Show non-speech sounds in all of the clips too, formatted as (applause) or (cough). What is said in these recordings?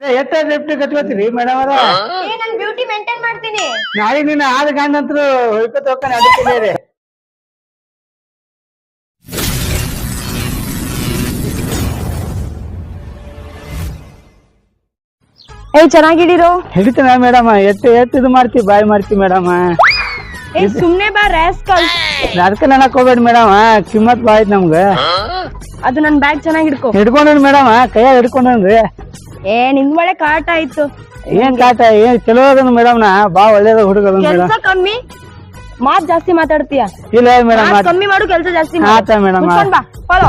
ಎಷ್ಟ lift ಕಟ್ಕೋತೀರಿ madam ಅವರ? ಏ ನನ್ ಬ್ಯೂಟಿ ಮೇಂಟೈನ್ ಮಾಡ್ತೀನಿ. ನಾಳೆ ನಿನ್ನ ಆದ ಗಂಡಂತರು ಹೊಯ್ಕೋತ ಹೋಗ್ತಾನೆ ಅದಕ್ಕೆ ಏ ಚೆನ್ನಾಗಿಡಿರೋ ಹಿಡಿತನ ಮೇಡಮ್ ಎಟ್ಟು ಎಟ್ಟು ಇದು ಮಾಡ್ತಿ ಬಾಯ್ ಮಾಡ್ತಿ ಮೇಡಮ್ ಏ ಸುಮ್ನೆ ಬಾ ರಾಸ್ಕಲ್ ಅದಕ್ಕೆ ನನಕ್ ಹೋಗ್ಬೇಡಿ ಮೇಡಮ್ ಕಿಮ್ಮತ್ ಬಾಯ್ತ್ ನಮ್ಗ. ಅದು ನನ್ ಬ್ಯಾಗ್ ಚೆನ್ನಾಗಿ ಹಿಡ್ಕೊ ಹಿಡ್ಕೊಂಡ್ರಿ ಮೇಡಮ್ ಕೈಯಾಗ ಹಿಡ್ಕೊಂಡ್ರಿ ಏ ನಿನ್ ಒಳ್ಳೆ ಕಾಟ ಆಯ್ತು. ಏನ್ ಕಾಟ? ಏನ್ ಚಲೋ ಅದನ್ ಮೇಡಮ್ ನಾ? ಬಾ ಒಳ್ಳೇದ ಹುಡುಗ ಮೇಡಮ್ ಕೆಲ್ಸ ಕಮ್ಮಿ. ಮಾತ್ ಜಾಸ್ತಿ ಮಾತಾಡ್ತೀಯ? ಇಲ್ಲ ಮೇಡಮ್ ಮಾತ್ ಕಮ್ಮಿ ಮಾಡು ಕೆಲಸ ಜಾಸ್ತಿ ಮಾಡು. ಆತ ಮೇಡಮ್ ಮುಚ್ಕೊಂಡ್ ಬಾ ಫಾಲೋ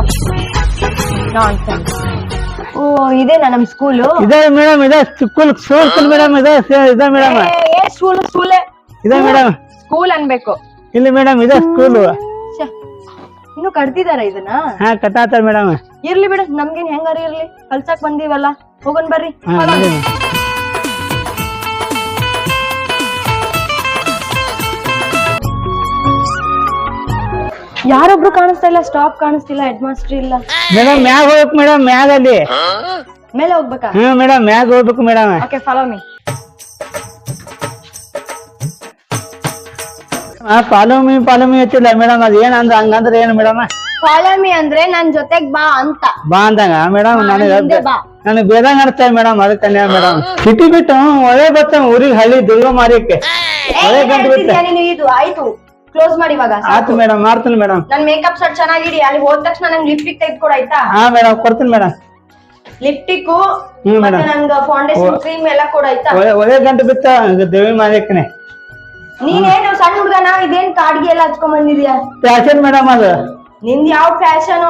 ಓ ಇದೇನಾ ನಮ್ ಸ್ಕೂಲು ಇದೆ ಮೇಡಮ್ ಇದೆ. ಸ್ಕೂಲ್ ಸ್ಕೂಲ್ ಮೇಡಮ್ ಇದೆ ಸ- ಇದೆ ಮೇಡಮ್ ಏ ಸ್ಕೂಲ್ ಸ್ಕೂಲೇ ಇದೆ ಮೇಡಮ್ ಸ್ಕೂಲ್ ಅನ್ಬೇಕು. ಇಲ್ಲಿ ಮೇಡಮ್ ಇದೆ ಸ್ಕೂಲ್ ಛೆ, ಇನ್ನು ಕಟ್ತಿದಾರ ಇದನ್ನ? ಹಾ ಕಟ್ಟಾತಾರ ಮೇಡಮ್ ಇರ್ಲಿ ಬಿಡು ನಮ್ಗೇನ್ ಹೆಂಗಾರ ಇರ್ಲಿ? ಕಲ್ಸಕ್ ಬಂದೀವಲ್ಲ. ಹೋಗೋಣ ಬರ್ರಿ. ಯಾರೊಬ್ರು ಕಾಣಿಸ್ತಾ ಇಲ್ಲ ಸ್ಟಾಪ್ ಕಾಣಿಸ್ತಿಲ್ಲ ಹೆಡ್ ಮಾಸ್ಟರ್ ಇಲ್ಲ. ಮೇಡಮ್ ಮ್ಯಾಗ ಹೋಗ್ಬೇಕು ಮೇಡಮ್ ಮ್ಯಾಗ ಅಲ್ಲಿ ಮೇಲೆ ಹೋಗ್ಬೇಕಾ? ಹ್ಮ್ ಮೇಡಮ್ ಮ್ಯಾಗ ಹೋಗ್ಬೇಕು ಮೇಡಮ್. ಓಕೆ ಫಾಲೋ ಮೀ ಹಾ ಪಾಲುಮಿ ಪಾಲುಮಿ ಹಚ್ಚಿಲ್ಲ ಮೇಡಮ್ ಅದ್ ಏನ್ ಅಂದ್ರೆ ಹಂಗಂದ್ರ ಏನ್ ಮೇಡಮ್? ಫಾಲೋ ಮೀ ಅಂದ್ರೆ ನನ್ ಜೊತೆಗ್ ಬಾ ಅಂತ. ಬಾ ಅಂದಂಗ? ಮೇಡಮ್ ನಾನು ಹಿಂದೆ ಬಾ. ನನಗ್ ಬೇದಂಗ ಅರ್ಥ ಮೇಡಮ್ ಅದಕ್ಕೆ ಮೇಡಮ್. ಸಿಟಿ ಬಿಟ್ಟು ಒಳ್ಳೆ ಬರ್ತಾವ ಊರಿಗೆ ಹಳ್ಳಿ ದುರ್ಗ ಮಾರಿಕ್ಕೆ ಏ, ಒಳ್ಳೆ ಏನ್ ಗಂಟು ಬಿತ್ತ ಹೇಳ್ತಿದ್ಯಾ ನೀನು ಇದು? ಆಯ್ತು ಕ್ಲೋಸ್ ಮಾಡಿ ಇವಾಗ ಆತು ಮೇಡಮ್ ಮಾಡ್ತೀನಿ ಮೇಡಮ್. ನನ್ ಮೇಕಪ್ ಸೆಟ್ ಚೆನ್ನಾಗಿಡಿ ಅಲ್ಲಿ ಹೋದ ತಕ್ಷಣ ನಂಗೆ ಲಿಪ್ಟಿಕ್ ತೆಗೆದುಕೊಡು ಆಯ್ತಾ? ಹಾ ಮೇಡಮ್ ಕೊಡ್ತೀನಿ ಮೇಡಮ್. ಲಿಪ್ಟಿಕ್ ಹ್ಮ್ ಮತ್ತೆ ಮೇಡಮ್. ನಂಗೆ ಫೌಂಡೇಶನ್ ಕ್ರೀಮ್ ಎಲ್ಲ ಕೂಡ ಆಯ್ತಾ? ಒಳ್ಳೆ ಒಳ್ಳೆ ಗಂಟು ಬಿತ್ತ ದೇವಿ ಮಾರಿಕ್ಕನೆ ನೀನೇನು ಸಣ್ಣ ಹುಡುಗನ? ಇದೇನ್ ಕಾಡ್ಗೆ ಎಲ್ಲ ಹಚ್ಕೊಂಡ್ ಬಂದಿದ್ಯಾ? ಫ್ಯಾಷನ್ ಮೇಡಮ್ ಅದು. ನಿಂದ್ ಯಾವ ಫ್ಯಾಷನ್?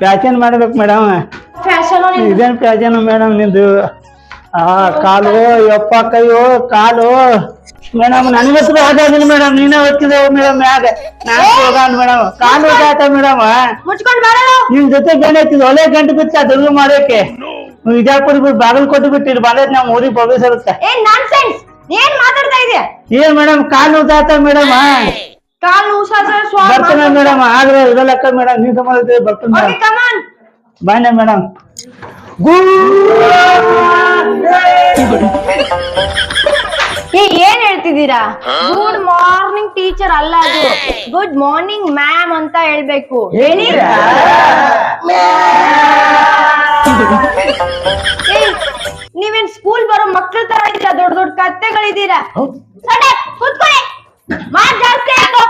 ಫ್ಯಾಷನ್ ಮಾಡ್ಬೇಕು ಮೇಡಮ್ ಫ್ಯಾಷನ್ ಇದೇನ್ ಫ್ಯಾಷನ್ ಮೇಡಮ್ ನಿಂದು? ಆ ಕಾಲು ಯಪ್ಪ ಕೈಯೋ ಕಾಲು. ಮೇಡಮ್ ನನ್ಗ ಹತ್ರ ಹೋಗೋದಿಲ್ಲ ಮೇಡಮ್ ನೀನೇ ಹೋಗ್ತಿದ್ದೆ ಮೇಡಮ್ ಮ್ಯಾಗ. ನಾನು ಹೋಗಾನ್ ಮೇಡಮ್ ಕಾಲು ಹೋಗಾತ ಮೇಡಮ್ ಮುಚ್ಕೊಂಡ್ ನಿಮ್ ಜೊತೆ ಗಂಡ ಐತಿದ್ ಒಲೆ ಗಂಟು ಬಿತ್ತ ದುರ್ಗ ಮಾಡೋಕೆ. ವಿಜಯಪುರ ಬಾಗಲ್ ಬಾಗಲಕೋಟೆ ಬಿಟ್ಟು ಇಲ್ಲಿ ಬಂದೈತಿ ನಮ್ಮ ಊರಿಗೆ ಪ್ರವೇಶಿರುತ್ತೆ ಏನ್ ನಾನ್ಸೆನ್ಸ್ ಏನ್ ಮಾತಾಡ್ತಾ ಇದೆಯಾ? ಏನ್ ಮೇಡಮ್ ಕಾಲು ಹೋಗಾತ ಮೇಡಮ್ ಕಾಲ್ ನೂಸಾಸ ಬರ್ತಾನೆ ಮೇಡಮ್ ಆದ್ರೆ ಇದಲ್ಲಕ್ಕ ಮೇಡಮ್ ನೀವು ಸಂಬಂಧ ಬರ್ತಾನೆ ಓಕೆ ಮೇಡಮ್ ಕಮಾನ್ ಬಾಯ್ನೆ ಮೇಡಮ್ ಏ ಏನ್ ಹೇಳ್ತಿದ್ದೀರಾ? ಗುಡ್ ಮಾರ್ನಿಂಗ್ ಟೀಚರ್ ಅಲ್ಲ ಅದು. ಗುಡ್ ಮಾರ್ನಿಂಗ್ ಮ್ಯಾಮ್ ಅಂತ ಹೇಳ್ಬೇಕು. ಹೇಳಿ ಏಯ್, ನೀವೇನ್ ಸ್ಕೂಲ್ ಬರೋ ಮಕ್ಳ ತರ ಇದ್ದೀರಾ? ದೊಡ್ಡ ದೊಡ್ಡ ಕತ್ತೆಗಳಿದ್ದೀರಾ? ಕೂತ್ಕೊಳ್ಳಿ. ಮಾತ್ ಜಾಸ್ತಿ ಆಯ್ತು.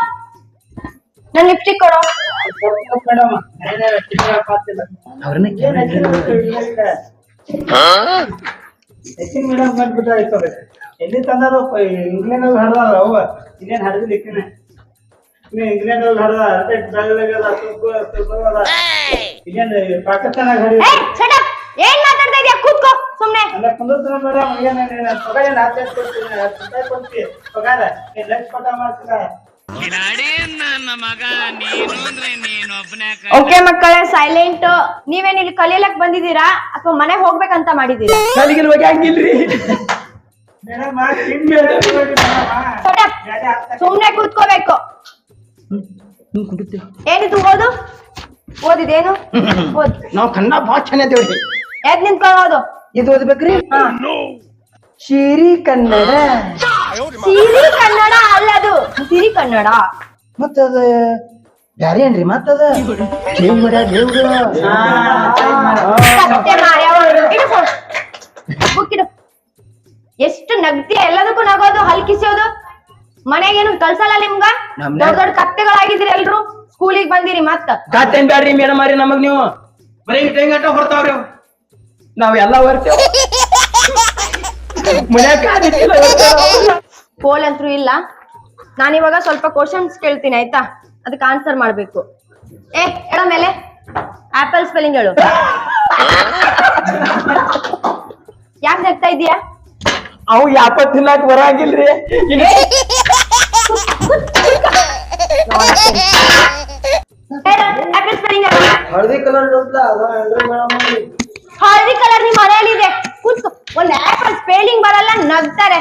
ನನ್ ಲಿಪ್ಸ್ಟಿಕ್ ಕೊಡು. ಮೇಡಮ್ ಮೇಡಮ್ ಬಂದ್ಬಿಟ್ಟಾಯ್ತು ಎಲ್ಲಿ ತಂದಾರ ಇಂಗ್ಲೆಂಡ್ ಅಲ್ಲಿ ಹಡ್ದಾರ ಅವ ಇಂಗ್ಲೆಂಡ್ ಅಲ್ಲಿ ಹಡ್ದ ಹಡಿ up. ಏನ್ ಅಲ್ಲ ಕುಂದರ್ತಾನ ಪಗಾರ ಹತ್ತು ಕೊಡ್ತೀನಿ. ಹತ್ತು ರೂಪಾಯಿ ಕೊಡ್ತಿ ಪಗಾರ ನೀನು ಲಂಚ್ ಪಟ ಮಾಡ್ತೀರ ಓಕೆ ಮಕ್ಕಳೇ ಸೈಲೆಂಟ್ ನೀವೇನ್ ಇಲ್ಲಿ ಕಲಿಯಲಕ್ ಬಂದಿದ್ದೀರಾ? ಅಥವಾ ಮನೆಗೆ ಹೋಗ್ಬೇಕಂತ ಮಾಡಿದೀರಾ ಕಲಿಗಿಲ್ ಹೋಗಿ ಹಂಗಿಲ್ರಿ ಮೇಡಮ್ ಮೇಡಮ್ Shut up. ಸುಮ್ನೆ ಕೂತ್ಕೋಬೇಕು. ಏನಿದು ಓದು? ಓದಿದೇನು ಓದ್. ನಾವ್ ಕನ್ನಡ ಭಾಳ ಚೆನ್ನಾಗಿ ಎದ್ ನಿಂತ್ಕೊಂಡು ಓದು ಇದು ಓದ್ಬೇಕ್ರಿ. ಶಿರಿ ಕನ್ನಡ. ಸಿರಿ ಕನ್ನಡ ಅಲ್ಲ ಅದು. ಸಿರಿ ಕನ್ನಡ. ಮತ್ತದ ಬ್ಯಾರೆ ಏನ್ರಿ ಮತ್ತದ? ದೇವ್ರ ದೇವ್ರ ಕತ್ತೆ ಮಾರ್ಯಾವ. ಇಡು phone. book ಇಡು. ಎಷ್ಟು ನಗ್ತಿ ಎಲ್ಲದಕ್ಕೂ ನಗೋದು ಹಲ್ಕಿಸೋದು. ಮನೆಗೇನು ಕಲ್ಸಲ್ಲ ನಿಮ್ಗ? ನಮ್ನೆ- ದೊಡ್ಡ ದೊಡ್ಡ ಕತ್ತೆಗಳಾಗಿದ್ರಿ ಎಲ್ರು? ಸ್ಕೂಲಿಗೆ ಬಂದಿರಿ ಮತ್ತ? ಕತ್ತೆನ್ ಬ್ಯಾಡ್ರಿ ಮೇಡಮ್ ಮಾರಿ ನಮಗ್ ನೀವು. ಬರೀ ಟೆಂಗಟ ಹೊರ್ತಾವ್ರಿ ಅವ್. ನಾವ್ ಎಲ್ಲ ಹೊರ್ತೇವ್. (laughs) ಮನ್ಯಾಗ ಪೋಲ್ ಅಂತೂ ಇಲ್ಲ. ನಾನಿವಾಗ ಇವಾಗ ಸ್ವಲ್ಪ ಕ್ವಶನ್ಸ್ ಕೇಳ್ತೀನಿ ಆಯ್ತಾ? ಅದಕ್ಕೆ ಆನ್ಸರ್ ಮಾಡ್ಬೇಕು. ಏ ಎಡ ಮೇಲೆ. ಆಪಲ್ ಸ್ಪೆಲ್ಲಿಂಗ್ ಹೇಳು. (laughs) ಯಾಕೆ ನಗ್ತಾ ಇದೀಯಾ ಅವು ಯಾಪತ್ ತಿನ್ನಕ್ ಬರಂಗಿಲ್ರಿ. ಆಪಲ್ ಸ್ಪೆಲ್ಲಿಂಗ್ ಹೇಳು. ಹಳದಿ ಕಲರ್ ಹಳದಿ ಕಲರ್ ನಿಮ್ ಮನೆಯಲ್ಲಿ ಇದೆ. ಕೂತ್ಕೋ. ಒಂದ್ ಆಪಲ್ ಸ್ಪೇಲಿಂಗ್ ಬರಲ್ಲ ನಗ್ತಾರೆ.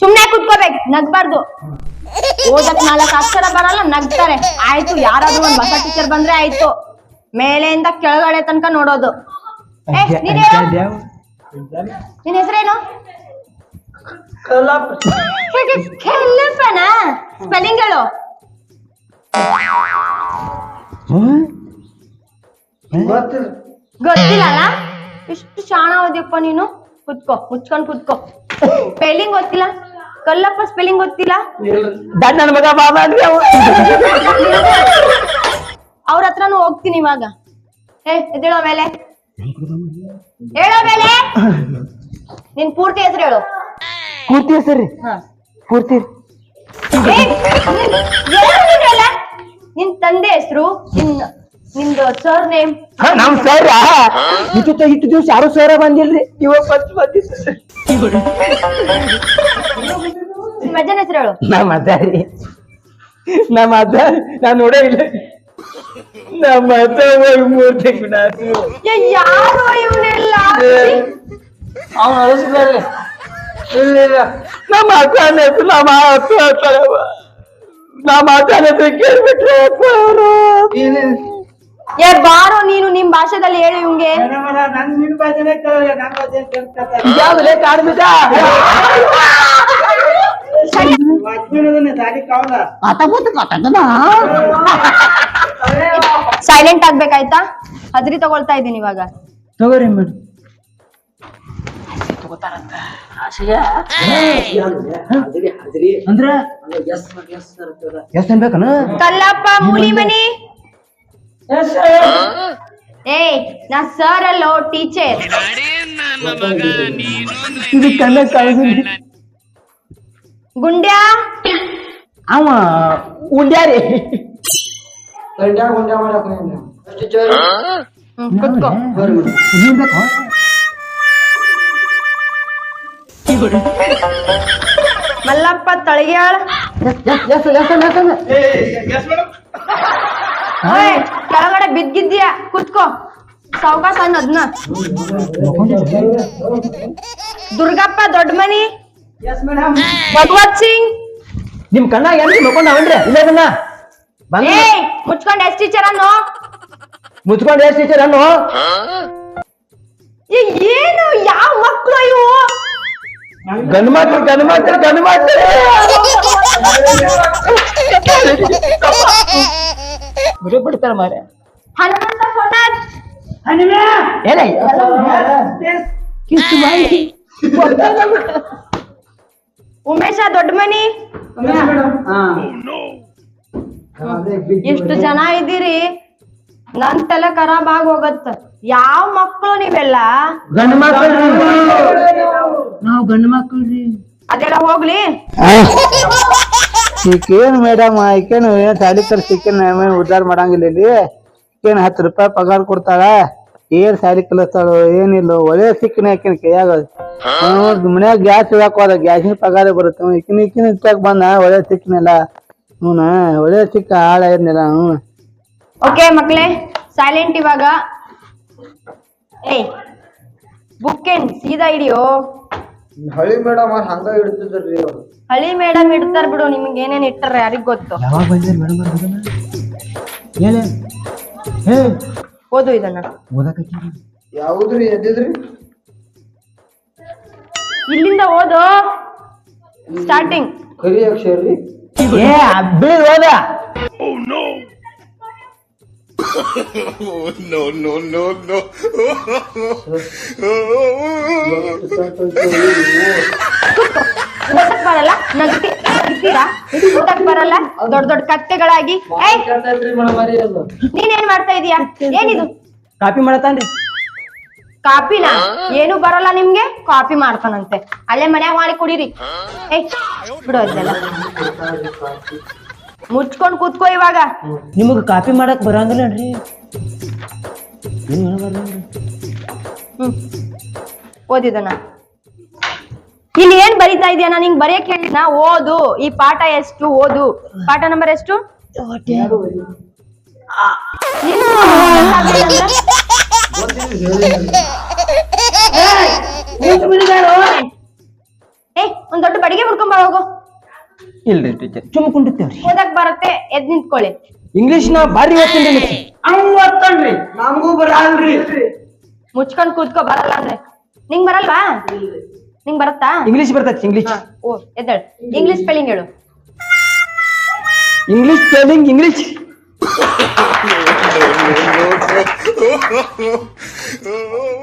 ಸುಮ್ನೆ ಕುತ್ಕೋಬೇಕು. ನಗ್ಬಾರ್ದು. ಓದಕ್ ನಾಲ್ಕು ಅಕ್ಷರ ಬರಲ್ಲ ನಗ್ತಾರೆ. ಆಯ್ತು ಯಾರಾದ್ರೂ ಒಂದ್ ಹೊಸ ಟೀಚರ್ ಬಂದ್ರೆ ಆಯ್ತು. ಮೇಲೆಯಿಂದ ಕೆಳಗಡೆ ತನಕ ನೋಡೋದು. ಏ ನೀನ್ ಹೆಸರೇನು? ಕಲ್ಲಪ್ಪ ಕೆಲ್ಲಪ್ಪನ? ಸ್ಪೆಲ್ಲಿಂಗ್ ಹೇಳು. ಗೊತ್ತಿಲ್ಲ ಗೊತ್ತಿಲ್ಲ. ಅಲ್ಲ ಎಷ್ಟು ಶಾಣ ಓದ್ಯಪ್ಪ ನೀನು? ಕುತ್ಕೋ ಮುಚ್ಕೊಂಡ್ ಕುತ್ಕೋ. ಸ್ಪೆಲ್ಲಿಂಗ್ ಗೊತ್ತಿಲ್ಲ? ಕಲ್ಲಪ್ಪ ಸ್ಪೆಲ್ಲಿಂಗ್ ಗೊತ್ತಿಲ್ಲ? ನನ್ನ ನನ್ ಮಗ ಬಾಬಾ ಅವ. ಅವ್ರ ಹತ್ರನು ಹೋಗ್ತೀನಿ ಇವಾಗ. ಏ ಎದ್ದೇಳೋ ಮೇಲೆ. ಹೇಳೋ ಮೇಲೆ. ನಿನ್ ಪೂರ್ತಿ ಹೆಸರು ಹೇಳು. ಪೂರ್ತಿ ಹೆಸರು? ಹಾ. ಪೂರ್ತಿ? ನಿನ್ ತಂದೆ ಹೆಸರು? ನಿನ್ ನಿಂದು ಸರ್ ನೇಮ್ ನಮ್ಮ ನಮ್ ಸರ್ ಇಟ್ಟು ಇಟ್ಟು ದಿವ್ಸ ಯಾರು ಸರ ಬಂದಿಲ್ರಿ? ಇವಾಗ ಫಸ್ಟ್ ಬಂದಿದ್ರು ನಿಮ್ಮ ಅಜ್ಜನ ಹೆಸರು ಹೇಳು? ನಮ್ಮ ಅದಾರಿ. ನಮ್ಮ ಅದ ನಾನ್ ನೋಡೇ ಇಲ್ಲ. ನಮ್ಮ ಅದ ಹೋಗಿ ಮೂರ್ ತಿಂಗಳು ಏ, ಯಾರು ಇವನೆಲ್ಲ? ಅವ್ನು ಅಳಿಸ್ಬೇಡ್ರಿ ಇಲ್ಲ ಇಲ್ಲ. ನಮ್ಮ ಹೆಸರು ನಮ್ಮ ಅಕ್ಕ ಅಂತಾರವ್ವ. ನಮ್ಮ ಹೆಸರು ಕೇಳ್ಬಿಟ್ರೆ ಅಪ್ಪ ಅವ್ರು. ಏ ಬಾರೋ ನೀನು ನಿಮ್ ಭಾಷೆದಲ್ಲಿ ಹೇಳಿ ಇವಂಗೆ ಸೈಲೆಂಟ್ ಆಗ್ಬೇಕಾಯ್ತಾ? ಅದ್ರಿ ತಗೊಳ್ತಾ ಇದ್ದೀನಿ ಇವಾಗ. ತಗೋರಿ ಮೇಡಮ್ ಅಂದ್ರ? ಕಲ್ಲಪ್ಪ ಮೂಲಿ ಮನಿ. ಏ ನಾ ಸರ್ ಅಲ್ಲೋ ಟೀಚರ್ ಇದು ಕಣ್ಣ ಕಾಯ್ದು ಗುಂಡ್ಯಾ ಅವ ಉಂಡ್ಯಾರಿ ಗಂಡ ಗುಂಡ ಮಾಡಕ್ ಅಷ್ಟು ಜೋರು ಹ್ಮ್, ಕುತ್ಕೋ ನೀನ್ ಬೇಕು ಮಲ್ಲಪ್ಪ ತಳಗ್ಯಾಳ ಎಸ್ ಎಸ್ ಎಸ್ ಓಯ್, ಕೆಳಗಡೆ ಬಿದ್ದಿದ್ಯಾ ಕುತ್ಕೋ. ಸಾವ್ಕಾಸ ಅನ್ನೋದ್ನ. ದುರ್ಗಪ್ಪ ದೊಡ್ಡ ಮನಿ ಎಸ್ ಭಗವತ್ ಸಿಂಗ್? ನಿಮ್ ಕಣ್ಣ ಏನ್ರಿ ಮಕ್ಕೊಂಡವನ್ರಿ ಇಲ್ಲೇ ಬಂದ ಬಂದ ಏಯ್ ಮುಚ್ಕೊಂಡ್ ಎಷ್ಟ್ ಟೀಚರ್ ಅನ್ನೋ? ಮುಚ್ಕೊಂಡ್ ಎಷ್ಟ್ ಟೀಚರ್ ಅನ್ನು? ಏನು? ಯಾವ ಮಕ್ಳು ಇವು? ಮಕ್ಳು ಗಂಡು ಮಕ್ಳು ಬಿಡ್ತಾರ ಮಾರ ಹನುಮಂತ ಸೊನ್ನಾರ್ ಹನಿಮೆ! ಏಲೇ ಕಿತ್ತು ಬಾಯಿ. ಉಮೇಶ ದೊಡ್ಡ ಮನಿ ಎಷ್ಟು ಜನ ಇದ್ದೀರಿ? ನನ್ ತಲೆ ಖರಾಬ್ ಆಗ್ ಹೋಗತ್ತ ಯಾವ ಮಕ್ಳು ನೀವೆಲ್ಲ? ಗಂಡು ಮಕ್ಳು ನಾವು ಗಂಡು ಮಕ್ಳು ರೀ. ಅದೆಲ್ಲ ಹೋಗ್ಲಿ. ಈಕೇನ್ ಮೇಡಮ್ ಈಕೇನು ಏನ್ ಸಾಲಿ ಕಲ್ಸಿಕೇನ್ ಉದ್ದಾರ ಮಾಡಂಗಿಲ್ಲ ಇಲ್ಲಿ. ಈಕೇನ್ ಹತ್ತು ರೂಪಾಯಿ ಪಗಾರ ಕೊಡ್ತಾಳ? ಏನ್ ಸಾಲಿ ಕಲಿಸ್ತಾಳು ಏನಿಲ್ಲ ಒಳ್ಳೆ ಸಿಕ್ಕಿನ ಆಕಿನ ಕೈಯಾಗ. ಮನ್ಯಾಗ ಗ್ಯಾಸ್ ಇಡಾಕ ಹೋದ ಗ್ಯಾಸಿನ ಪಗಾರ ಬರುತ್ತೆ. ಇಕ್ಕಿನ ಇಕ್ಕಿನ ಇಟ್ಟಾಗ ಬಂದ ಒಳ್ಳೆ ಸಿಕ್ಕಿನಲ್ಲ. ಹ್ಞೂ ಒಳ್ಳೆ ಸಿಕ್ಕ ಹಾಳ ಏನಿಲ್ಲ ಹ್ಞೂ ಓಕೆ ಮಕ್ಳೇ ಸೈಲೆಂಟ್ ಇವಾಗ. ಏಯ್ ಬುಕ್ ಏನ್ ಸೀದಾ ಹಿಡಿಯೋ? ಹಳಿ ಮೇಡಮ್ ಹಂಗ ಹಳಿ ಮೇಡಮ್ ಇಡ್ತಾರ ಬಿಡು ನಿಮ್ಗೆ ಏನೇನ್ ಇಟ್ಟಾರ ಯಾರಿಗ್ ಗೊತ್ತು? ಯಾವಾಗ ಬಂದ್ರಿ ಮೇಡಮ್ ಹೇಳಿ ಓದು ಇದನ್ನ. ಓದಕತ್ತೀರಿ ಯಾವ್ದ್ರಿ ಎದ್ದಿದ್ರಿ? ಇಲ್ಲಿಂದ ಓದು. ಸ್ಟಾರ್ಟಿಂಗ್ ಕರಿ ಅಕ್ಷರ ರೀ ಏ ಬಿಳಿ ಓದ. No no no. ಓದಕ್ ಬರಲ್ಲ. ಊಟಕ್ ಬರಲ್ಲ? ದೊಡ್ಡ ದೊಡ್ಡ ಕತ್ತೆಗಳಾಗಿ ನೀನೇನ್ ಮಾಡ್ತಾ ಇದೀಯಾ? ಏನಿದು? ಕಾಪಿ ಮಾಡತಾನ್ರಿ. ಕಾಪಿನ? ಏನು ಬರಲ್ಲ ನಿಮ್ಗೆ? ಕಾಪಿ ಮಾಡ್ತಾನಂತೆ. ಅಲ್ಲೇ ಮನ್ಯಾಗ ಮಾಡಿ ಕುಡೀರಿ. ಏಯ್ ಬಿಡು ಅದೆಲ್ಲ ಮುಚ್ಕೊಂಡ್ ಕೂತ್ಕೋ ಇವಾಗ. ನಿಮಗ್ ಕಾಪಿ ಮಾಡಕ್ ಬರಂಗಿಲ್ಲನ್ರಿ ಹ್ಮ್. ಓದಿದನ? ಇಲ್ಲಿ ಏನ್ ಬರೀತಾ ಇದೆಯಾ? ನಾನು ಹಿಂಗ್ ಬರೆಯಕ್ ಹೇಳಿದ್ನ ಓದು. ಈ ಪಾಠ ಎಷ್ಟು? ಓದು. ಪಾಠ ನಂಬರ್ ಎಷ್ಟು? ಏಯ್ ಒಂದ್ ದೊಡ್ಡ ಬಡಿಗೆ ಮುಡ್ಕೊಂಡ್ ಬಾ ಹೋಗು. ಇಲ್ರಿ ಟೀಚರ್ ಸುಮ್ಮ ಕುಂಡಿರ್ತೇವ್ರಿ. ಓದಕ್ ಬರುತ್ತೆ. ಎದ್ ನಿಂತ್ಕೊಳ್ಳಿ. ಇಂಗ್ಲಿಷ್ ನಾ ಬಾರಿ ಓದ್ತೀನಿ ಅವ್ ಓದ್ತಾನ್ರಿ. ನಮಗೂ ಬರಲ್ರಿ. ಮುಚ್ಕೊಂಡ್ ಕೂತ್ಕೋ ಬರಲ್ಲ ಅಂದ್ರೆ. ನಿಂಗ್ ಬರಲ್ವಾ? ನಿಂಗ್ ಬರುತ್ತಾ? ಇಂಗ್ಲಿಷ್ ಬರ್ತೈತಿ ಇಂಗ್ಲಿಷ್ ಓ ಎದ್ದಳು. ಇಂಗ್ಲಿಷ್ ಸ್ಪೆಲ್ಲಿಂಗ್ ಹೇಳು. ಇಂಗ್ಲಿಷ್ ಸ್ಪೆಲ್ಲಿಂಗ್ ಇಂಗ್ಲಿಷ್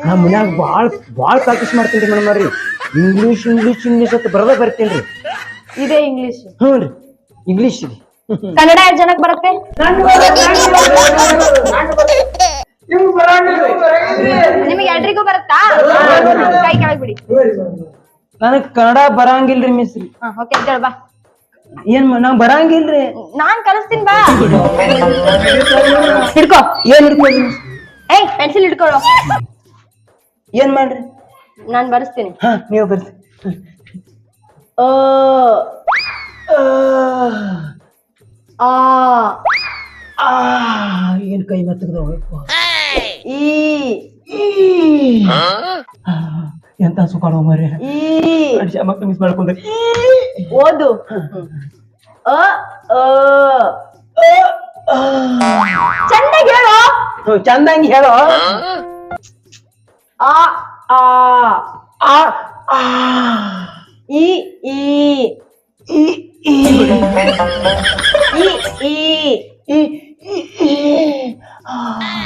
ನಮ್ಮ ಮನ್ಯಾಗ ಭಾಳ ಭಾಳ ಪ್ರಾಕ್ಟೀಸ್ ಮಾಡ್ತೀನಿ ಮೇಡಮ್ ಅವ್ರಿ. ಇಂಗ್ಲಿಷ್ ಇಂಗ್ಲಿಷ್ ಇಂಗ್ಲಿಷ್ ಅಂತ ಬರೋದ ಬರ್ತೀನಿ ಇದೇ ಇಂಗ್ಲಿಷ್ ಹ್ಞೂ ರೀ ಇಂಗ್ಲಿಷ್ ರೀ. ಕನ್ನಡ ಜನಕ್ಕೆ ಜನಕ್ ಬರುತ್ತೆ? ನಿಮ್ಗ್ ಎಲ್ರಿಗೂ ಬರುತ್ತಾ? ಕೈ ಕೆಳಗ್ ಬಿಡಿ ನನಗ್ ಕನ್ನಡ ಬರಂಗಿಲ್ರಿ ಮಿಸ್ ರೀ ಹಾ ಓಕೆ ಎದ್ದೇಳು ಬಾ. ಏನ್ ನಂಗ್ ಬರಂಗಿಲ್ರಿ. ನಾನ್ ಕಲಿಸ್ತೀನಿ ಬಾ. ಹಿಡ್ಕೋ. ಏನ್ ಹಿಡ್ಕೊಳ್ರಿ ಏಯ್ ಪೆನ್ಸಿಲ್ ಹಿಡ್ಕೊಳ್ಳೋ. ಏನ್ ಮಾಡ್ರಿ? ನಾನ್ ಬರ್ಸ್ತೀನಿ. ಹಾ ನೀವು ಬರ್ರಿ ಅ ಆ ಆ. ಏನ್ ಕೈ I. I. Ah, yang tak suka nomornya. I. Ada siapa kemis balik kontak. I. Waduh. Eh, eh. Eh. I. I. I. I. I. I. I. I. I. I. I. I. I. I. I.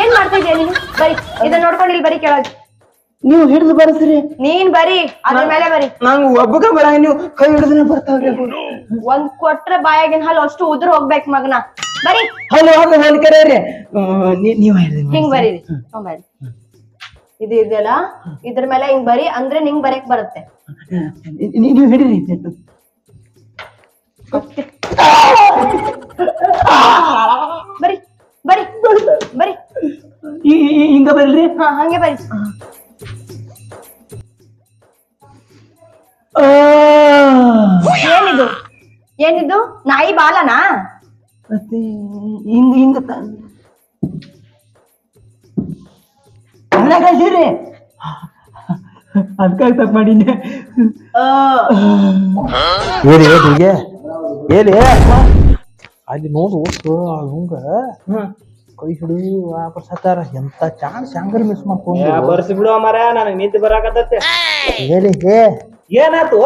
ಏನ್ ಮಾಡ್ತಾ ಇದೀಯ ನೀನು? ಬರಿ ಇದನ್ನ ನೋಡ್ಕೊಂಡು ಇಲ್ಲಿ ಬರಿ ಕೆಳಗೆ. ನೀವು ಹಿಡಿದು ಬರ್ಸ್ರಿ ನೀನ್ ಬರಿ ಅದ್ರ ಮೇಲೆ ಬರಿ. ನಂಗ್ ಒಬ್ಬಗ ಬರ ನೀವು ಕೈ ಹಿಡಿದ್ರೆ ಬರ್ತಾವ್ರಿ. ಒಂದ್ ಕೊಟ್ರೆ ಬಾಯಾಗಿನ ಹಾಲು ಅಷ್ಟು ಉದ್ರ ಹೋಗ್ಬೇಕು ಮಗನ. ಬರಿ. ಹಲೋ ಹಲೋ ಹಲ್ ಕರೆ ರೀ ನೀವ್ ಹಿಂಗ್ ಬರೀರಿ. ಬರಿ ಇದು ಇದೆಯಲ್ಲ? ಇದ್ರ ಮೇಲೆ ಹಿಂಗ್ ಬರಿ ಅಂದ್ರೆ ನಿಂಗ್ ಬರಕ್ ಬರುತ್ತೆ. ನೀವು ಹಿಡಿರಿ. ಹಾ ಹಂಗೆ ಬರಿ ಆ. ಏನಿದು? ಏನಿದು? ನಾಯಿ ಬಾಲನಾ? ಮತ್ತೆ ಹಿಂಗ ಹಿಂಗ ಕಳ್ಸಿರಿ ಅದಕ್ಕಾಗಿ ತಪ್ಪು ಮಾಡೀನಿ ಆ, ಏರಿ ಏರಿ ಅಲ್ಲಿ ನೋಡು ಹಂಗ. ಕೈ ಹಿಡಿ ವಾಪಸ್ ಹತ್ತಾರ ಎಂತ ಚಾನ್ಸ್ ಹೆಂಗಾರ ಮಿಸ್ ಮಾಡ್ಕೊಂಡು ಬರ್ಸಿ ಬಿಡು ಮರ ನನಗ್ ನಿಂತಿ ಬರಾಕತ್ತೈತಿ ಹೇಳಿ ಹೇ ಏನಾತು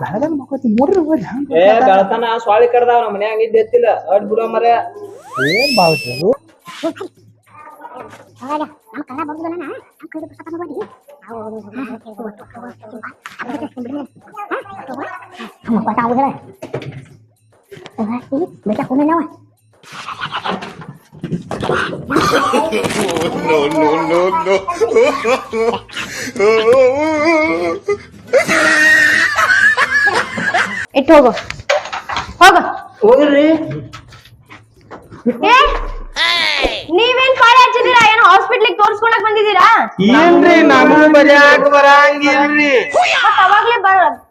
ಬೆಳಗಾವಿ ಮಕ್ಕಳು ನೋಡ್ರಿ ಹೋಗ್ರಿ ಹಂಗ ಏ ಬೆಳತನ ಸ್ವಾಳಿ ಕಡ್ದಾವ ನಮ್ಮ ಮನ್ಯಾಗ ನಿದ್ದೆ ಎತ್ತಿಲ್ಲ ಅಡ್ ಬಿಡು ಮರ ಏನ್ no, no, no, no. ಇಟ್ಟು ಹೋಗು ಹೋಗು ಹೋಗ್ರಿ ನೀವೇನ್ ಕಾಲ್ ಹಚ್ಚಿದೀರಾ ಏನ್ ಹಾಸ್ಪಿಟ್ಲಿಗೆ ತೋರ್ಸ್ಕೊಳಕ್ ಬಂದಿದೀರಾ ಏನ್ರಿ ನಮಗೂ ಬರೀ ಬರಂಗಿಲ್ರಿ ಅವಾಗ್ಲೇ ಬರ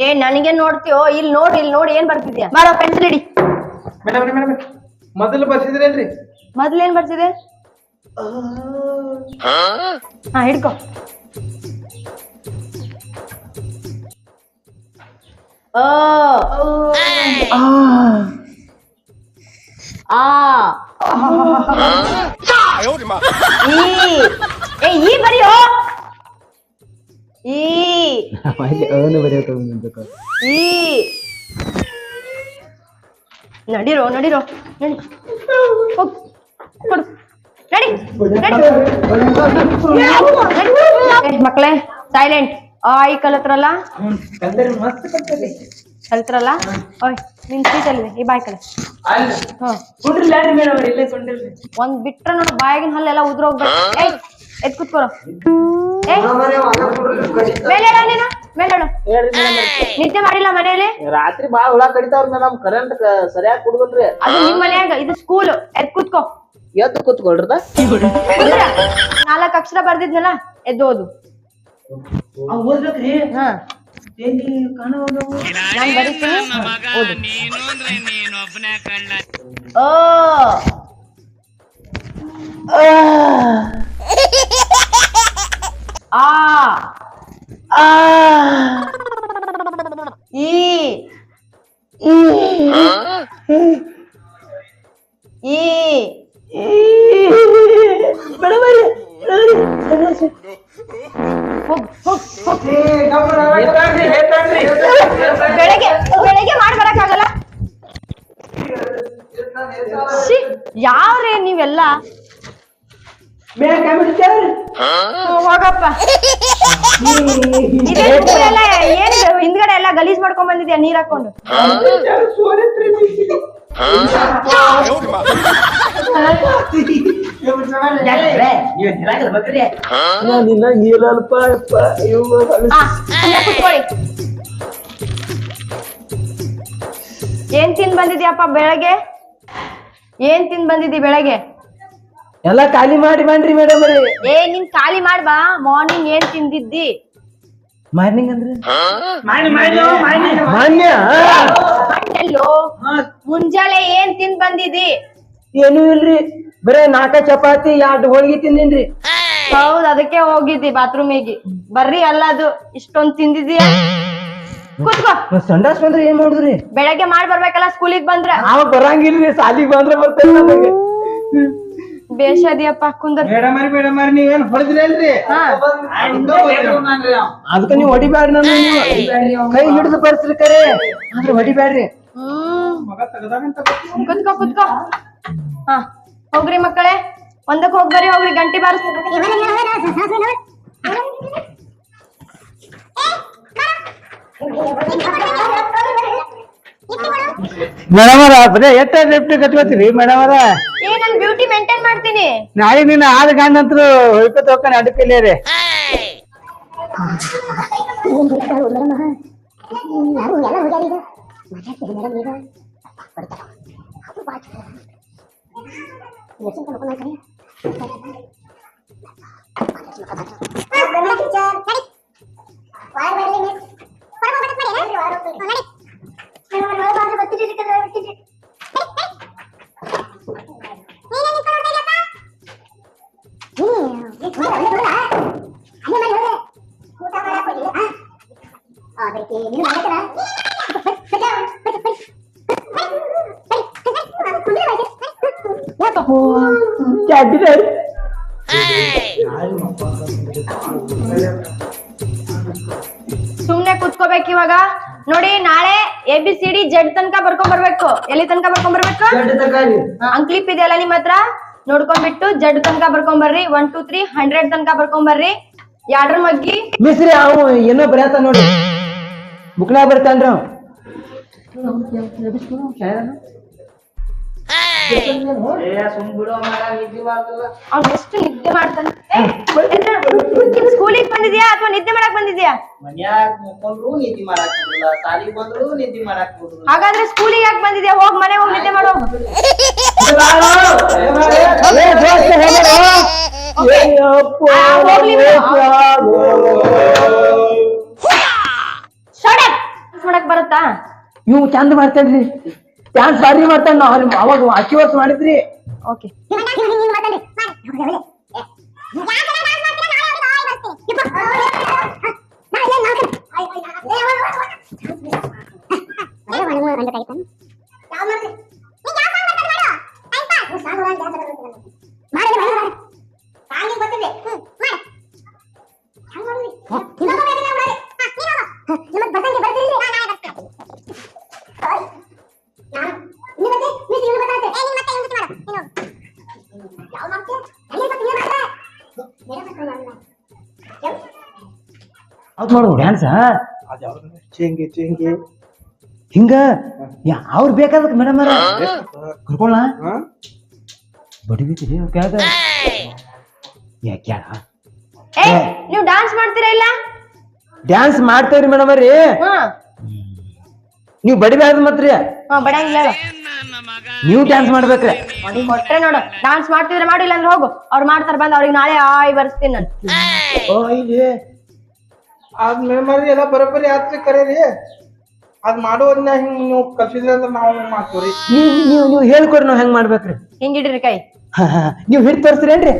ಏ ನನಗೆ ನೋಡ್ತೀಯೋ? ಇಲ್ಲಿ ನೋಡಿ ಇಲ್ಲಿ ನೋಡಿ ಏನ್ ಬರ್ತಿದ್ಯಾ? ಮಾಡೋ ಪೆನ್ಸಿಲ್ ಇಡಿ ಮೇಡಮ್ ಮೇಡಮ್ ಮೊದಲು ಬರ್ಸಿದ್ರೇನ್ರಿ ಮೊದ್ಲೇನ್ ಬರ್ತಿದೆ ಹಾ ಹಿಡ್ಕೋ. ಓ ಆ. ಈ ಏ ಈ ಬರಿಯೋ. ಈ. ಅವನು ಬರೆಯೋಕೆ ಈ. ನಡಿರೋ ನಡಿರೋ. ನಡಿ. ಮಕ್ಳೇ ಸೈಲೆಂಟ್ ಆಯ್ ಕಲತ್ರಲ್ಲ? ಕಲ್ತ್ರಲ್ಲ? ಓಯ್ ನಿನ್ ಸೀಟಲ್ಲಿ ಈ ಬಾಯ್ ಕಡೆ. ಒಂದ್ ಬಿಟ್ರೆ ನೋಡು ಬಾಯಾಗಿನ ಹಲ್ಲೆಲ್ಲ ಉದ್ರೋಗ್ಬೇಕು ಎದ್ ಕುತ್ಕೊರೋ ಏಯ್. ಮೇಲೇಳ ನೀನು ಮೇಲೇಳು ನಿದ್ದೆ ಮಾಡಿಲ್ಲ ಮನೆಯಲ್ಲಿ ರಾತ್ರಿ ಬಾಳ ಹುಳ ಕಡಿತಾವ್ರ ಮೇಡಮ್ ಕರೆಂಟ್ ಸರಿಯಾಗಿ ಕುಡ್ಗಲ್ರಿ ಅದು ನಿಮ್ ಮನ್ಯಾಗ ಇದು ಸ್ಕೂಲ್ ಎದ್ ಕುತ್ಕೋ. ಎದ್ದು ಕೂತ್ಕೊಳ್ರದ? ನಾಲ್ಕು ಅಕ್ಷರ ಬರ್ದಿದ್ನಲ್ಲ ಎದ್ದು ಓದು. ಓದ್ಬೇಕ್ರಿ. ಹಾ. ನಾನ್ ಬರೀತೀನಿ. ಓದು. ಓ. ಆ ಆ ಈ ಈ ಹೋಗ್ ಹೋಗ್ ಹೋಗ್ ಬೆಳಗ್ಗೆ ಬೆಳಗ್ಗೆ ಮಾಡಿ ಬರಕ್ಕಾಗಲ್ಲ ಶ್ಶೀ, ಯಾವ್ರೇ ನೀವೆಲ್ಲ ಹೋಗಪ್ಪ. ಹಿಂದ್ಗಡೆ ಎಲ್ಲ ಗಲೀಜ್ ಮಾಡ್ಕೊಂಡ್ ಬಂದಿದ್ಯಾ ನೀರ್ ಹಾಕೊಂಡು? ಏನ್ ತಿನ್ ಬಂದಿದ್ಯಪ್ಪ ಬೆಳಗ್ಗೆ? ಏನ್ ತಿನ್ ಬಂದಿದ್ದಿ ಬೆಳಗ್ಗೆ? ಎಲ್ಲ ಖಾಲಿ ಮಾಡಿ ಬನ್ರಿ ಮೇಡಮ್ ರೀ ಏ ನಿನ್ ಖಾಲಿ ಮಾಡ್ಬಾ ಮಾರ್ನಿಂಗ್ ಏನ್ ತಿಂದಿದ್ದಿ? ಮಾರ್ನಿಂಗ್ ಅಂದ್ರೆ? ಮಾನ್ಯ ಮುಂಜಾನೆ ಏನ್ ತಿಂದ್ ಬಂದಿದ್ದಿ? ಏನೂ ಇಲ್ರಿ. ಬರೇ ನಾಕ ಚಪಾತಿ ಎರಡು ಹೋಳಿಗೆ ತಿಂದಿನ್ರಿ. ಹೌದ್ ಅದಕ್ಕೆ ಹೋಗಿದ್ದಿ ಬಾತ್ರೂಮಿಗೆ. ಬರ್ರಿ ಅಲ್ಲದು ಇಷ್ಟೊಂದ್ ತಿಂದಿದ್ಯಾ ಕೂತ್ಕೋ. ಮತ್ತ್ ಸಂಡಾಸ್ ಬಂದ್ರೆ ಏನ್ ಮಾಡುದ್ರಿ? ಬೆಳಗ್ಗೆ ಮಾಡಿ ಬರ್ಬೇಕಲ್ಲ ಸ್ಕೂಲಿಗೆ ಬಂದ್ರ. ಅವಾಗ ಬರಂಗಿಲ್ರಿ ಸಾಲಿಗೆ ಬಂದ್ರೆ ಬರ್ತೇನೆ ನಮಗೆ. ಬೇಷದಿಯಪ್ಪ ಕುಂದ್ರ ಬೇಡ ಅವ್ರಿ ಬೇಡ ಅವ್ರಿ ನೀವೇನ್ ಹೊಡೆದ್ರಿ ಅದಕ್ಕ ನೀವು ಹೊಡಿಬ್ಯಾಡ್ರಿ ನೀವು. ಕೈ ಹಿಡಿದು ಬರ್ಸ್ರಿ ಕರೆ. ಆದ್ರೆ ಹೊಡಿಬ್ಯಾಡ್ರಿ. ಕುತ್ಕೋ ಕುತ್ಕೋ. ಹಾ ಹೋಗ್ರಿ ಮಕ್ಕಳೇ. ಒಂದಕ್ಕೆ ಹೋಗ್ಬರಿ ಹೋಗ್ರಿ ಗಂಟಿ ಬಾರಿಸ್. ಮೇಡಮ್ ಅವರ ಬರೇ ಎಷ್ಟ ಲಿಫ್ಟ್ ಕಟ್ಕೋತೀರಿ ಮೇಡಮ್ ಅವರ ಏ ನನ್ ಬ್ಯೂಟಿ ಮೇಂಟೈನ್ ಮಾಡ್ತೀನಿ. ನಾಳೆ ನಿನ್ನ ಆದ ಗಂಡಂತ್ರು ಹೊಯ್ಕೋತ ಹೋಗ್ತಾನೆ ಅಡ್ಡಕ್ಕಲ್ಲೇ ರೀ ಸುಮ್ನೆ ಕುತ್ಕೋಬೇಕು ಇವಾಗ. ನೋಡಿ ನಾಳೆ A B C D Z ತನಕ ಬರ್ಕೊಂಡ್ ಬರ್ಬೇಕು. ಎಲ್ಲಿ ತನಕ ಬರ್ಕೊಂಡ್ ಬರ್ಬೇಕು? ಅಂಕ್ಲಿಪ್ ಇದೆಯಲ್ಲ ನಿಮ್ ಹತ್ರ? ನೋಡ್ಕೊಂಡ್ಬಿಟ್ಟು ಜಡ್ ತನಕ ಬರ್ಕೊಂಡ್ ಬರ್ರಿ. ಒನ್ ಟೂ ತ್ರೀ ಹಂಡ್ರೆಡ್ ತನಕ ಬರ್ಕೊಂಡ್ ಬರ್ರಿ. ಯಾಡ್ರ ಮಗ್ಗಿ? ಮಿಸ್ರಿ ಅವ ಏನೋ ಬರೆಯತ್ತ ನೋಡಿ. ಬುಕ್ನಾಗ ಬರ್ತಾನ್ರಿ? ಅವ್ನ್ ಎಷ್ಟು ನಿದ್ದೆ ಮಾಡ್ತಾನೆ ಸ್ಕೂಲಿಗೆ ಬಂದಿದ್ಯಾ ಅಥವಾ ನಿದ್ದೆ ಮಾಡಕ್ ಬಂದಿದ್ಯಾ ಹಾಗಾದ್ರೆ ಸ್ಕೂಲಿಗೆ ಯಾಕೆ ಬಂದಿದ್ಯಾ ಹೋಗ್ ಮನೆ ಹೋಗಿ ನಿದ್ದೆ ಮಾಡೋ! ಮಾಡಕ್ ಬರುತ್ತಾ ನೀವು ಚಂದ ಮಾಡ್ತಾನ್ರಿ ಚಾನ್ಸ್ ಬಾರಿ ಮಾಡ್ತಾನ ನಾನು ಅವಾಗ ಅಕ್ಕಿ ವರ್ಷ ಮಾಡಿದ್ರಿ. ಓಕೆ ಮಾಡು ಡ್ಯಾನ್ಸ್ ಚೇಂಗಿ ಚೇಂಗಿ. ಹಿಂಗ? ಅವ್ರು ಬೇಕಾದಕ್ ಮೇಡಮ್ ಅರ ಕರ್ಕೊಳ್ಳ ಬಡಿಬಿಟ್ಟಿದೆ ಯಾಕ್ಯಾಳ ಏ. ನೀವು ಡಾನ್ಸ್ ಮಾಡ್ತೀರಾ ಇಲ್ಲ? ಡ್ಯಾನ್ಸ್ ಮಾಡ್ತೇವ್ರಿ ಮೇಡಮ್ ರೀ ನೀವು ಬಡಿಬ್ಯಾಡ್ರಿ ಮತ್ರಿ ಹಾ ಬಡಂಗಿಲ್ಲ ನೀವ್ ಡ್ಯಾನ್ಸ್ ಮಾಡ್ಬೇಕ್ರೆ. ಕೊಟ್ರೆ ನೋಡು ಡಾನ್ಸ್ ಮಾಡ್ತಿದ್ರೆ ಮಾಡಿಲ್ಲ ಅಂದ್ರೆ ಹೋಗು. ಅವ್ರು ಮಾಡ್ತಾರ ಬಂದ್ ಅವ್ರಿಗೆ ನಾಳೆ ಆಯ್ ಬರ್ಸ್ತೀನಿ ನಾನು. ಅದ್ ಮೆಮರಿ ಎಲ್ಲ ಬರೋಬ್ಬರಿ ಆತ್ರಿ ಕರೆ ರೀ ಅದ್ ಮಾಡೋದ್ನ ಹಿಂಗ್ ನೀವು ಕಲ್ಸಿದ್ರಿ ಅಂದ್ರೆ ನಾವು ಮಾಡ್ತೀವ್ರಿ. ನೀವು ನೀವು ನೀವು ಹೇಳ್ಕೊಡ್ರಿ ನಾವು ಹೆಂಗ್ ಮಾಡ್ಬೇಕ್ರಿ. ಹಿಂಗಿಡ್ರಿ ಕೈ? ಹಾ, ಹಾ, ಹಾ. ನೀವ್ ಹಿಡ್ ತೋರಿಸ್ರೇನ್ರಿ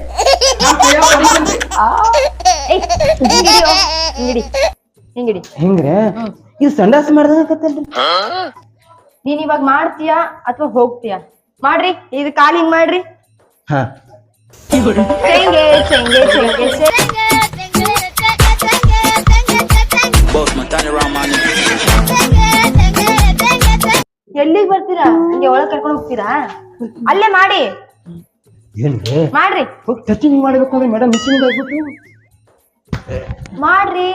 ಏಯ್ ಹಿಂಗಿಡಿ ಓ, ಹಿಂಗಿಡಿ ಹಿಂಗಿಡಿ ಹೆಂಗ್ರೆ ಇದು ಸಂಡಾಸ್ ಮಾಡ್ದಂಗತ್ತಲ್ರಿ ನೀನ್ ಇವಾಗ ಮಾಡ್ತೀಯಾ ಅಥವಾ ಹೋಗ್ತೀಯಾ? ಮಾಡ್ರಿ ಇದು ಕಾಲ್ ಹಿಂಗ್ ಮಾಡ್ರಿ. ಹಾ. ಚೆಂಗೆ ಚೆಂಗೆ ಚೆಂಗೆ ಚೆಂಗೆ. Boss man, turn around. ಎಲ್ಲಿಗ್ ಬರ್ತೀರಾ? ಹಿಂಗೆ ಒಳಗ್ ಕರ್ಕೊಂಡು ಹೋಗ್ತೀರಾ? ಅಲ್ಲೇ ಮಾಡಿ. ಏನ್ರಿ? ಮಾಡ್ರಿ. ಹೋಗಿ ಟಚಿಂಗ್ ಮಾಡ್ಬೇಕಂದ್ರೆ ಮೇಡಮ್ ಮಿಷಿನ್ ಆಗ್ಬಿಟ್ಟು ಮಾಡ್ರಿ.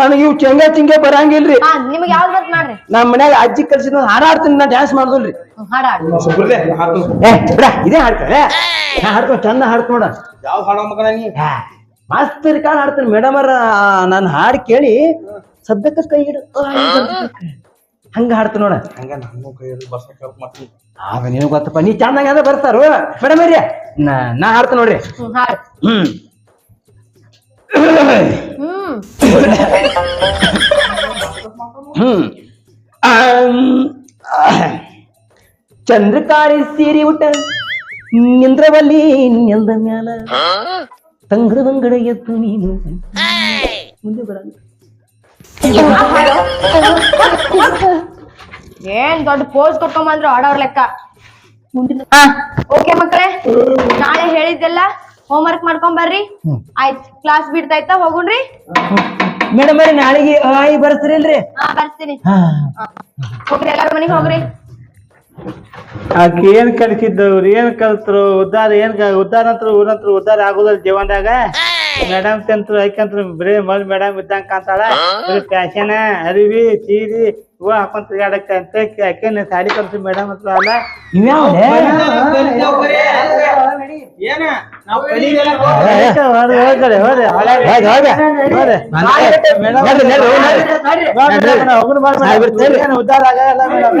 ನನಗೆ ಇವು ಚೆಂಗ ಚಿಂಗೆ ಬರಂಗಿಲ್ರಿ. ಹಾ ನಿಮಗೆ ಯಾವ್ದು ಬರ್ತ ಮಾಡ್ರಿ. ನಮ್ಮ ಮನ್ಯಾಗ ಅಜ್ಜಿ ಕಲ್ಸಿದ ಹಾಡ ಹಾಡ್ತೀನಿ ನಾ ಡ್ಯಾನ್ಸ್ ಮಾಡ್ದಲ್ರಿ. ಹಾಡ ಹಾಡ್. ಏ ಬಿಡ ಇದೇ ಹಾಡ್ತಾರೆ ನಾ ಹಾಡ್ತೋ ಚಂದ ಹಾಡ್ಕೊಡ ನೋಡ. ಯಾವ ಹಾಡೋ ಮಗನ ನೀ? ಮಸ್ತ್ ರಿಕಾರ್ಡ್ ಹಾಡ್ತೀನಿ. ಮೇಡಮ್ ಅವ್ರ ನಾನು ಹಾಡು ಕೇಳಿ ಸದ್ಯಕ್ಕೆ ಕೈ ಹಿಡು ಹಿಂಗ್ ಹಾಡ್ತೀನಿ ನೋಡ. ಹಂಗ ನಾನು ಕೈ ಹಿಡ್ದು ಬರ್ಸಕ್ help ಮಾಡ್ತೀನಿ. ಆಗ ನೀವು ಗೊತ್ತಪ್ಪ ನೀ ಚಂದಂಗ ಅಂದ್ರೆ ಬರ್ತಾರೋ. ಮೇಡಮ್ ಅವ್ರಿ ನಾ ನಾ ಹಾಡ್ತೀನಿ ನೋಡ್ರಿ. ಹ್ಮ್ ಹ್ಮ್. ಚಂದ್ರಕಾರಿ ಸೀರಿ ಊಟ ನಿಂದ್ರವಲ್ಲಿ ನಿಂದ ಮ್ಯಾಲ. ತಂಗಡ ಬಂಗಡ ಎದ್ದು ನೀನು. ಮುಂದೆ ಬರಲ್ಲ ಏನ್ ದೊಡ್ಡ ಪೋಸ್ ಕೊಟ್ಕೊಂಬಂದ್ರು ಆಡೋರ್ ಲೆಕ್ಕ. ಓಕೆ ಮಕ್ಕಳೇ ನಾಳೆ ಹೇಳಿದ್ದೆಲ್ಲ ಹೋಮ್ವರ್ಕ್ ಮಾಡ್ಕೊಂಡ್ ಬರ್ರಿ. ಆಯ್ತ್ ಕ್ಲಾಸ್ ಬಿಡ್ತಾಯ್ತಾ? ಹೋಗುಣ್ರಿ? ಮೇಡಮ್ ನಾಳೆಗೆ ಆಯ್ ಬರ್ತೀರಿಲ್ರಿ ಹಾ ಬರ್ತೀನಿ. ಹೋಗ್ರಿ ಎಲ್ಲಾರ ಮನೆಗೆ ಹೋಗ್ರಿ. ಆಕೆ ಏನ್ ಕಲಿಸಿದ್ದವ್ರು ಏನ್ ಕಲ್ತ್ರು ಉದ್ದಾರ ಏನ್ ಉದ್ದಾರ ಅಂತರು ಊರಂತ್ರು ಉದ್ದಾರ ಆಗುದಲ್ಲ ಜೀವನದಾಗ ಮೇಡಮ್ ತಂತ್ರ ಐಕಂತ್ರ ಬರೀ ಮಲ್ ಮೇಡಮ್ ಇದ್ದಂಗ ಕಾಂತಾಳ ಬರೀ ಫ್ಯಾಷನ್ ಅರಿವಿ ಸೀರಿ ಹೂವ ಹಾಕೊಂತ ತಿರ್ಗಾಡಕ್ಕೆ ಅಂತ ಆಕೆನ ಸಾಡಿ ಕಲ್ತು ಮೇಡಮ್ ಅಂತ ಅಲ್ಲ. ಉದ್ದಾರ ಆಗಲ್ಲ ಮೇಡಮ್